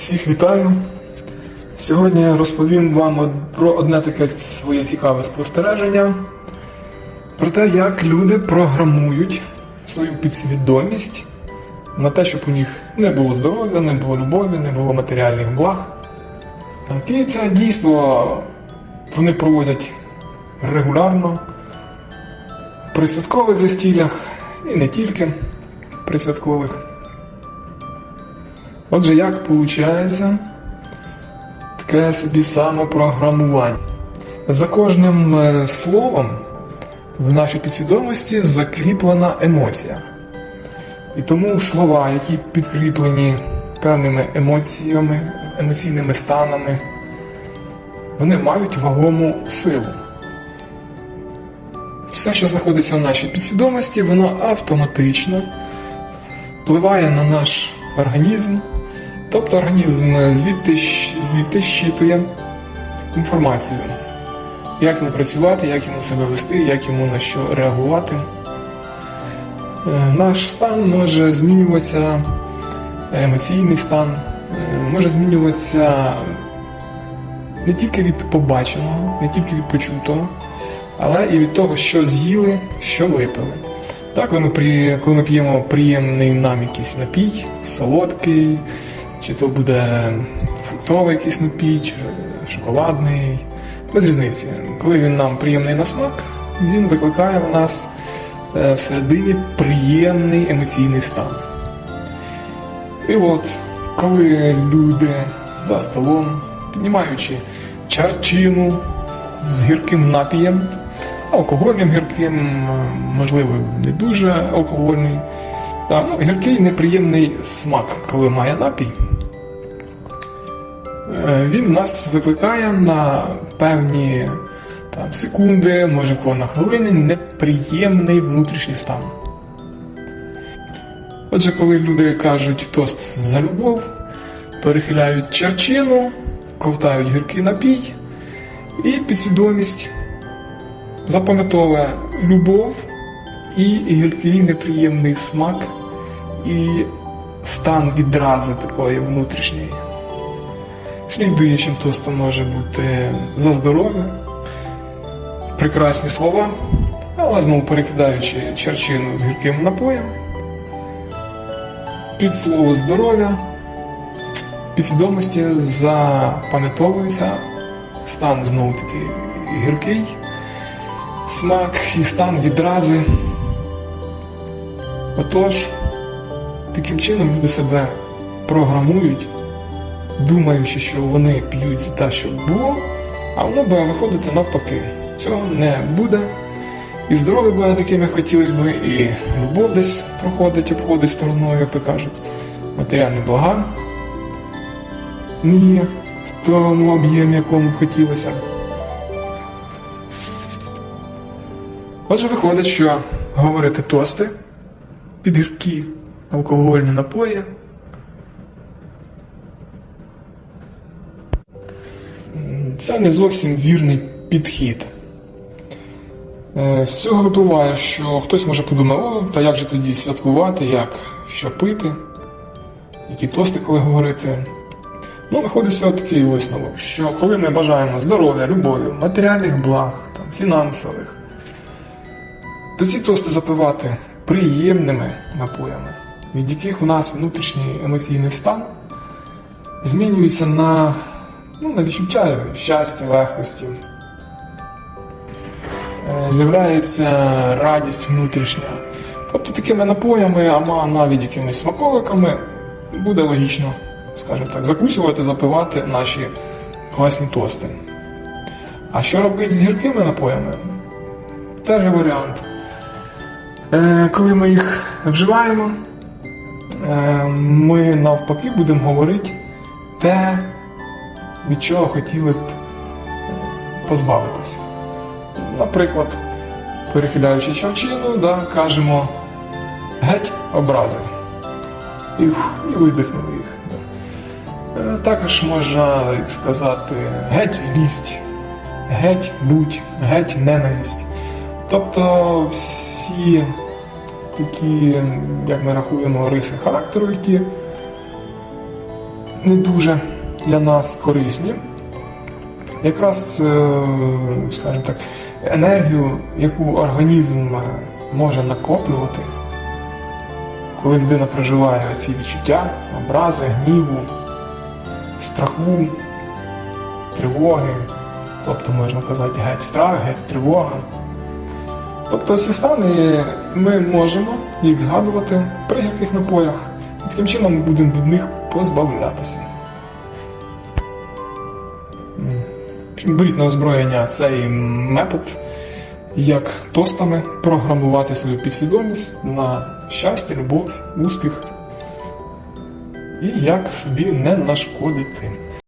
Всіх вітаю. Сьогодні я розповім вам про одне таке своє цікаве спостереження. Про те, як люди програмують свою підсвідомість на те, щоб у них не було здоров'я, не було любові, не було матеріальних благ. І це дійство вони проводять регулярно при святкових застіллях і не тільки при святкових. Отже, як виходить таке собі самопрограмування? За кожним е, словом в нашій підсвідомості закріплена емоція. І тому слова, які підкріплені певними емоціями, емоційними станами, вони мають вагому силу. Все, що знаходиться в нашій підсвідомості, воно автоматично впливає на наш організм, тобто організм звідти, звідти щитує інформацію, як йому працювати, як йому себе вести, як йому на що реагувати. Е, Наш стан може змінюватися, емоційний стан е, може змінюватися не тільки від побаченого, не тільки від почутого, але і від того, що з'їли, що випили. Так, коли ми, коли ми п'ємо приємний нам якийсь напій, солодкий, чи то буде фруктовий якийсь напій, чи шоколадний, без різниці. Коли він нам приємний на смак, він викликає в нас е, всередині приємний емоційний стан. І от, коли люди за столом, піднімаючи чарчину з гірким напієм, алкогольним гірким, е, можливо, не дуже алкогольний. Та, ну, гіркий неприємний смак, коли має напій. Е, Він нас викликає на певні там, секунди, може в кого на хвилини, неприємний внутрішній стан. Отже, коли люди кажуть тост за любов, перехиляють черчину, ковтають гіркий напій, і підсвідомість запам'ятовує любов і гіркий неприємний смак, і стан відрази такої внутрішньої. Слідуючим тостом може бути за здоров'я, прекрасні слова, але знову перекидаючи черчину з гірким напоєм, під слово здоров'я, підсвідомості запам'ятовується стан знову таки гіркий, смак і стан відрази. Отож, таким чином люди себе програмують, думаючи, що вони п'ють за те, що було, а воно буде виходити навпаки. Цього не буде. І здоров'я буде таким, як хотілося б, і любов десь проходить, обходить стороною, як то кажуть. Матеріальні блага не є в тому об'ємі, якому хотілося. Отже, виходить, що говорити тости під гіркі алкогольні напої. Це не зовсім вірний підхід. Е, З цього випливає, що хтось може подумати, о, та як же тоді святкувати, як що пити, які тости коли говорити. Ну, виходить з такий висновок, що коли ми бажаємо здоров'я, любові, матеріальних благ, там, фінансових, то ці тости запивати приємними напоями, від яких у нас внутрішній емоційний стан змінюється на, ну, на відчуття щастя, легкості. Е, З'являється радість внутрішня. Тобто такими напоями, а навіть якимись смаковиками буде логічно, скажімо так, закусувати, запивати наші класні тости. А що робити з гіркими напоями? Теж варіант. Е, коли ми їх вживаємо, е, ми навпаки будемо говорити те, від чого хотіли б позбавитися. Наприклад, перехиляючи чавчину, да, кажемо геть образи. І, і видихнули їх. Е, Також можна сказати геть злість, геть будь, геть ненависть. Тобто всі такі, як ми рахуємо, риси характеру, які не дуже для нас корисні. Якраз, е, скажімо так, енергію, яку організм може накоплювати, коли людина проживає ці відчуття, образи, гніву, страху, тривоги, тобто можна казати геть страх, геть тривога. Тобто ці стани ми можемо їх згадувати при гірких напоях, і таким чином ми будемо від них позбавлятися. Беріть на озброєння цей метод, як тостами програмувати свою підсвідомість на щастя, любов, успіх і як собі не нашкодити.